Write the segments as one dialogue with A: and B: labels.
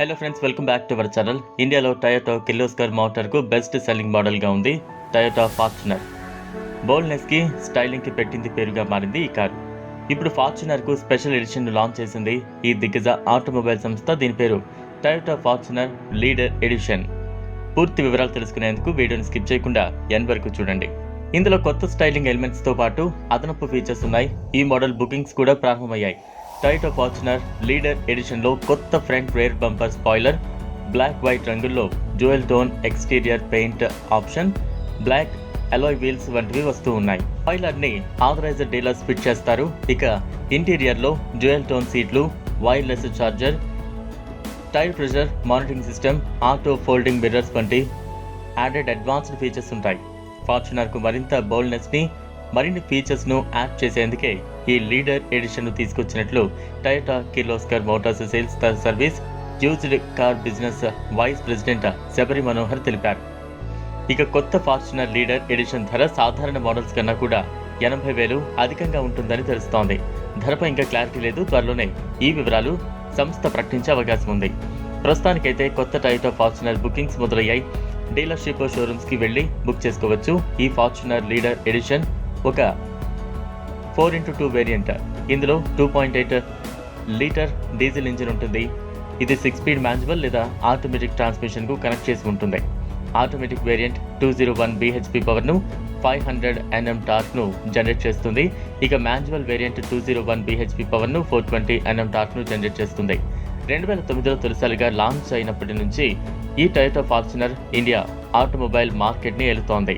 A: Hello friends welcome back to our channel ఇండియాలో Toyota Kirloskar మోటార్కు best selling మోడల్గా ఉంది టయోటా ఫార్చునర్ బోల్డ్నెస్కి స్టైలింగ్కి పెట్టింది పేరుగా మారింది ఈ కారు. ఇప్పుడు ఫార్చునర్కు స్పెషల్ ఎడిషన్ను లాంచ్ చేసింది ఈ దిగ్గజ ఆటోమొబైల్ సంస్థ దీని పేరు టయోటా ఫార్చునర్ లీడర్ ఎడిషన్ పూర్తి వివరాలు తెలుసుకునేందుకు వీడియోని స్కిప్ చేయకుండా ఎన్ వరకు చూడండి. ఇందులో కొత్త స్టైలింగ్ ఎలిమెంట్స్తో పాటు అదనపు ఫీచర్స్ ఉన్నాయి. ఈ మోడల్ బుకింగ్స్ కూడా ప్రారంభమయ్యాయి. టైటో ఫార్చునర్ లీడర్ ఎడిషన్లో కొత్త front rear bumper spoiler black white రంగుల్లో jewel tone exterior paint option black alloy wheels వంటివి వస్తూ ఉన్నాయి. స్పాయిలర్ని ఆథరైజర్ డీలర్స్ ఫిట్ చేస్తారు. ఇక ఇంటీరియర్లో జ్యువెల్ టోన్ సీట్లు wireless charger tyre pressure monitoring system auto folding mirrors వంటి యాడెడ్ అడ్వాన్స్డ్ ఫీచర్స్ ఉంటాయి. ఫార్చునర్కు మరింత బోల్డ్నెస్ని మరిన్ని ఫీచర్స్ను యాడ్ చేసేందుకే ఈ లీడర్ ఎడిషన్ను తీసుకొచ్చినట్లు Toyota Kirloskar motors sales service used car business vice president Shabari Manohar తెలిపారు. ఇక కొత్త ఫార్చునర్ లీడర్ ఎడిషన్ ధర సాధారణ మోడల్స్ కన్నా కూడా ఎనభై వేలు అధికంగా ఉంటుందని తెలుస్తోంది. ధరపై ఇంకా క్లారిటీ లేదు. త్వరలోనే ఈ వివరాలు సంస్థ ప్రకటించే అవకాశం ఉంది. ప్రస్తుతానికైతే కొత్త టయోటా ఫార్చునర్ బుకింగ్స్ మొదలయ్యాయి. డీలర్షిప్ షోరూమ్స్కి వెళ్ళి బుక్ చేసుకోవచ్చు. ఈ ఫార్చునర్ లీడర్ ఎడిషన్ ఒక ఫోర్ ఇంటూ టూ వేరియంట్ ఇందులో two point eight litre diesel engine ఉంటుంది. ఇది సిక్స్ స్పీడ్ మాన్యువల్ లేదా ఆటోమేటిక్ ట్రాన్స్మిషన్కు కనెక్ట్ చేసి ఉంటుంది. Automatic variant two zero one BHP పవర్ను five hundred NM టార్క్ను జనరేట్ చేస్తుంది. ఇక manual variant two zero one BHP పవర్ను four twenty NM టార్క్ను జనరేట్ చేస్తుంది. రెండు వేల తొమ్మిదిలో తొలిసారిగా లాంచ్ అయినప్పటి నుంచి ఈ టయోటా ఫార్చునర్ ఇండియా ఆటోమొబైల్ మార్కెట్ని ఏలుతోంది.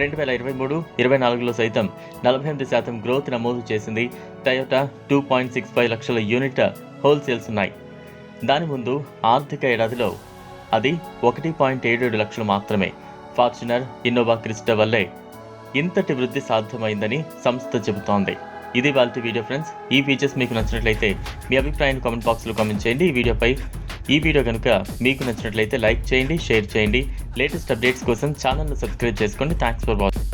A: రెండు వేల ఇరవై మూడు ఇరవై నాలుగులో సైతం నలభై ఎనిమిది శాతం గ్రోత్ నమోదు చేసింది Toyota two point six five లక్షల యూనిట్ హోల్సేల్స్ ఉన్నాయి. దాని ముందు ఆర్థిక ఏడాదిలో అది ఒకటి పాయింట్ ఏడు లక్షలు మాత్రమే. ఫార్చునర్ ఇన్నోవా క్రిస్టా వల్లే ఇంతటి వృద్ధి సాధ్యమైందని సంస్థ చెబుతోంది. ఇది వాళ్ళ వీడియో ఫ్రెండ్స్. ఈ ఫీచర్స్ మీకు నచ్చినట్లయితే మీ అభిప్రాయాన్ని కామెంట్ బాక్స్లో కామెంట్ చేయండి. ఈ వీడియోపై ఈ వీడియో కనుక మీకు నచ్చినట్లయితే లైక్ చేయండి షేర్ చేయండి. లేటెస్ట్ అప్డేట్స్ కోసం ఛానల్ను సబ్స్క్రైబ్ చేసుకోండి. Thanks for watching